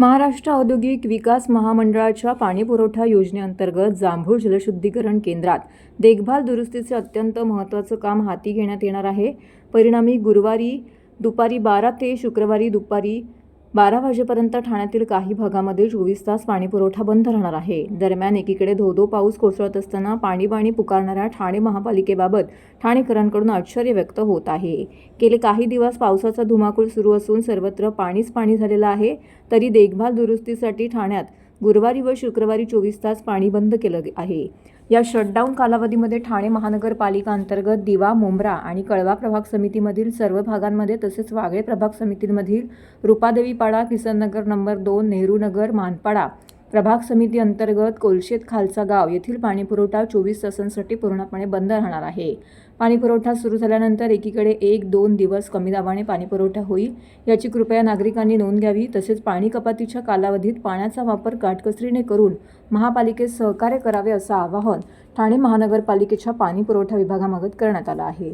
महाराष्ट्र औद्योगिक विकास महामंडळाच्या पाणीपुरवठा योजनेअंतर्गत जांभूळ जलशुद्धीकरण केंद्रात देखभाल दुरुस्तीचे अत्यंत महत्त्वाचं काम हाती घेण्यात येणार आहे. परिणामी गुरुवारी दुपारी बारा ते शुक्रवारी दुपारी बारा वाजेपर्यंत ठाण्यातील काही भागामध्ये चोवीस तास पाणीपुरवठा बंद राहणार आहे. दरम्यान एकीकडे धोधो पाऊस कोसळत असताना पाणी पुकारणाऱ्या ठाणे महापालिकेबाबत ठाणेकरांकडून आश्चर्य व्यक्त होत आहे. गेले काही दिवस पावसाचा धुमाकूळ सुरू असून सर्वत्र पाणीच पाणी झालेलं आहे. तरी देखभाल दुरुस्तीसाठी ठाण्यात गुरुवारी व शुक्रवारी चोवीस तास पाणी बंद केलं आहे. या शटडाऊन कालावधीमध्ये ठाणे महानगरपालिका अंतर्गत दिवा मुंब्रा आणि कळवा प्रभाग समितीमधील सर्व भागांमध्ये तसेच वागळे प्रभाग समितीमधील रुपादेवीपाडा किसननगर नंबर दोन नेहरूनगर मानपाडा प्रभाग समिती अंतर्गत कोलशेत खालचा गाव येथील पाणीपुरवठा चोवीस तासांसाठी पूर्णपणे बंद राहणार आहे. पाणीपुरवठा सुरू झाल्यानंतर एकीकडे एक दोन दिवस कमी दाबाने पाणीपुरवठा होईल. याची कृपया नागरिकांनी नोंद घ्यावी. तसेच पाणी कपातीच्या कालावधीत पाण्याचा वापर काटकसरीने करून महापालिकेस सहकार्य करावे असं आवाहन ठाणे महानगरपालिकेच्या पाणीपुरवठा विभागामार्फत करण्यात आलं आहे.